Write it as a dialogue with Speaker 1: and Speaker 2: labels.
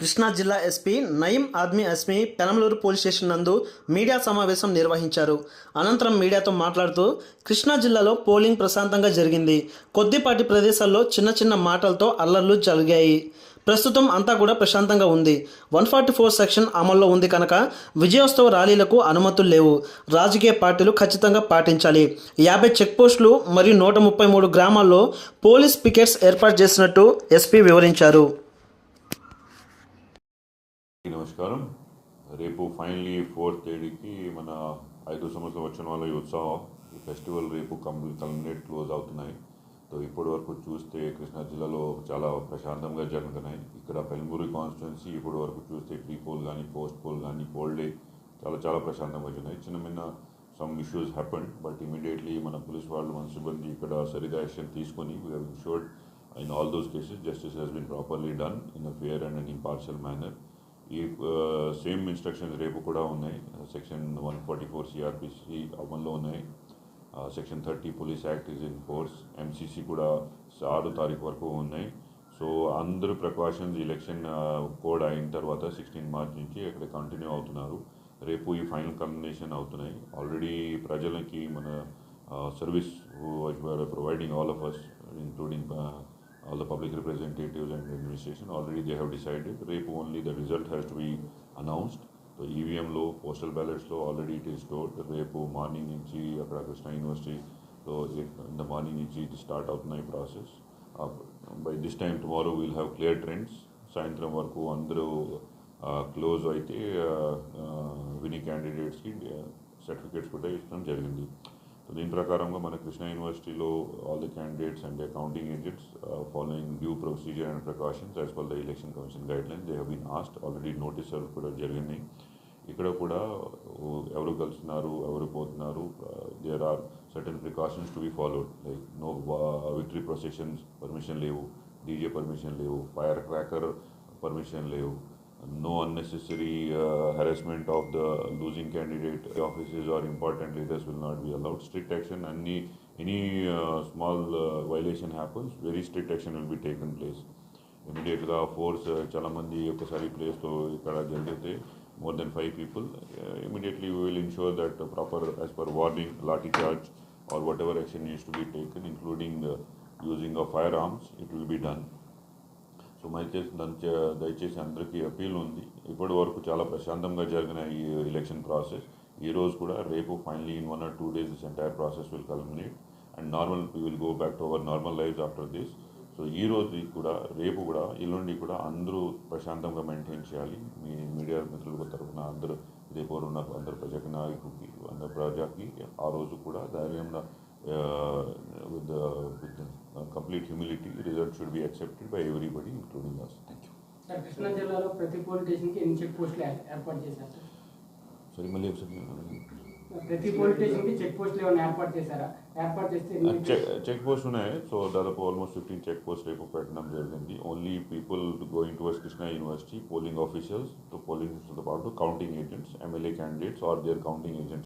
Speaker 1: కృష్ణా జిల్లా SP Nayeem Admi Asmi Penamaluru police station నందు media సమావేశం నిర్వహించారు. అనంతరం మీడియాతో మాట్లాడుతూ కృష్ణా జిల్లాలో పోలింగ్ ప్రశాంతంగా జరిగింది. కొద్దిపాటి ప్రదేశాల్లో చిన్న చిన్న మాటలతో అల్లర్లు జరిగాయి. ప్రస్తుతం అంతా కూడా ప్రశాంతంగా ఉంది. వన్ ఫార్టీ ఫోర్ సెక్షన్ అమల్లో ఉంది కనుక విజయోత్సవ ర్యాలీలకు అనుమతులు లేవు. రాజకీయ పార్టీలు ఖచ్చితంగా పాటించాలి. యాభై చెక్పోస్టులు మరియు నూట ముప్పై మూడు గ్రామాల్లో పోలీస్ పికెట్స్ ఏర్పాటు చేసినట్టు ఎస్పీ వివరించారు.
Speaker 2: నమస్కారం. రేపు ఫైనలీ ఫోర్త్ తేదీకి మన ఐదు సంవత్సరం వచ్చిన వాళ్ళ ఈ ఉత్సవం ఈ ఫెస్టివల్ రేపు కంప్లీట్ కల్మినేట్ క్లోజ్ అవుతున్నాయి. సో ఇప్పటి వరకు చూస్తే కృష్ణా జిల్లాలో చాలా ప్రశాంతంగా జరుగుతున్నాయి. ఇక్కడ పెల్మూరి కాన్స్టిట్యున్సీ ఇప్పటి వరకు చూస్తే ప్రీ పోల్ కానీ పోస్ట్ పోల్ కానీ పోల్ డే చాలా చాలా ప్రశాంతంగా వచ్చినాయి చిన్న చిన్న some issues happen but immediately మన పోలీస్ వాళ్ళు మన సిబ్బంది ఇక్కడ సరిగా యాక్షన్ తీసుకొని should in all those cases justice has been properly done in a fair and an impartial manner ఈ సేమ్ ఇన్స్ట్రక్షన్స్ రేపు కూడా ఉన్నాయి. Section one forty four CrPC అమల్లో ఉన్నాయి. Section thirty police act is in force MCC కూడా ఆరు తారీఖు వరకు ఉన్నాయి. సో అందరు ప్రికాషన్స్ ఎలక్షన్ కోడ్ అయిన తర్వాత సిక్స్టీన్ మార్చ్ నుంచి అక్కడ కంటిన్యూ అవుతున్నారు. రేపు ఈ ఫైనల్ కంబినేషన్ అవుతున్నాయి. ఆల్రెడీ ప్రజలకి మన service providing all of us including all the public representatives and administration already they have decided రేపు only the result has to be announced. So ఈవీఎంలో postal బ్యాలెట్స్లో ఆల్రెడీ ఇట్ ఈస్ స్టోర్డ్ రేపు morning నుంచి అక్కడ కృష్ణా యూనివర్సిటీలో in the morning నుంచి ఇది start అవుతున్నాయి process by this time tomorrow will have clear trends సాయంత్రం వరకు అందరూ క్లోజ్ అయితే విని క్యాండిడేట్స్కి సర్టిఫికేట్స్ కూడా ఇచ్చడం జరిగింది. సో దీని ప్రకారంగా మన కృష్ణ యూనివర్సిటీలో all the candidates and accounting agents following due procedure and precautions as per the election commission guideline they have been asked already notice కూడా జరిగినాయి. ఇక్కడ కూడా ఎవరు కలుస్తున్నారు ఎవరు పోతున్నారు there are certain precautions to be followed like no victory processions permission లేవు DJ permission లేవు ఫైర్ క్రాకర్ పర్మిషన్ లేవు no unnecessary uh, harassment of the losing candidate offices or important leaders will not be allowed strict action any any uh, small uh, violation happens very strict action will be taken place ఇమీడియట్గా force చాలా మంది ఒకసారి ప్లేస్తో ఇక్కడ జరిగితే more than five people immediately will ensure that proper as per warning lathi charge or whatever action needs to be taken including using of fire arms it will be done So దయచేసి దాని దయచేసి అందరికీ appeal ఉంది. ఇప్పటి వరకు చాలా ప్రశాంతంగా జరిగిన ఈ ఎలక్షన్ ప్రాసెస్ ఈ రోజు కూడా రేపు finally in one or two days this entire process will culminate and normal we will go back to our normal life after this so ఈ రోజు కూడా రేపు కూడా ఎల్లుండి కూడా అందరూ ప్రశాంతంగా మెయింటైన్ చేయాలి. మీ మీడియా మిత్రుల తరఫున అందరూ రేపు ఉన్న అందరు ప్రజా నాయకుడికి అందరు ప్రజాకి ఆ రోజు కూడా ధైర్యంగా with with complete humility result should be accepted by everybody including us thank you
Speaker 3: sir Krishna జిల్లాలో ప్రతి పోలీస్ స్టేషన్కి ఎన్ని చెక్ పోస్టులు ఏ- ఏర్పాటు చేశారు సార్
Speaker 2: సరే మళ్ళీ ఒకసారి
Speaker 3: ప్రతి పోలీస్ స్టేషన్కి చెక్ పోస్టులు ఏమైనా ఏర్పాటు చేశారా ఏర్పాటు చేస్తే ఎన్ని
Speaker 2: చెక్ చెక్ పోస్ట్ ఉన్నాయి సో దాదాపు ఆల్మోస్ట్ ఫిఫ్టీన్ చెక్ పోస్ట్ రేపు పెట్టడం జరిగింది only people going towards Krishna university polling officers to polling పాటు counting agents MLA candidates are there counting agents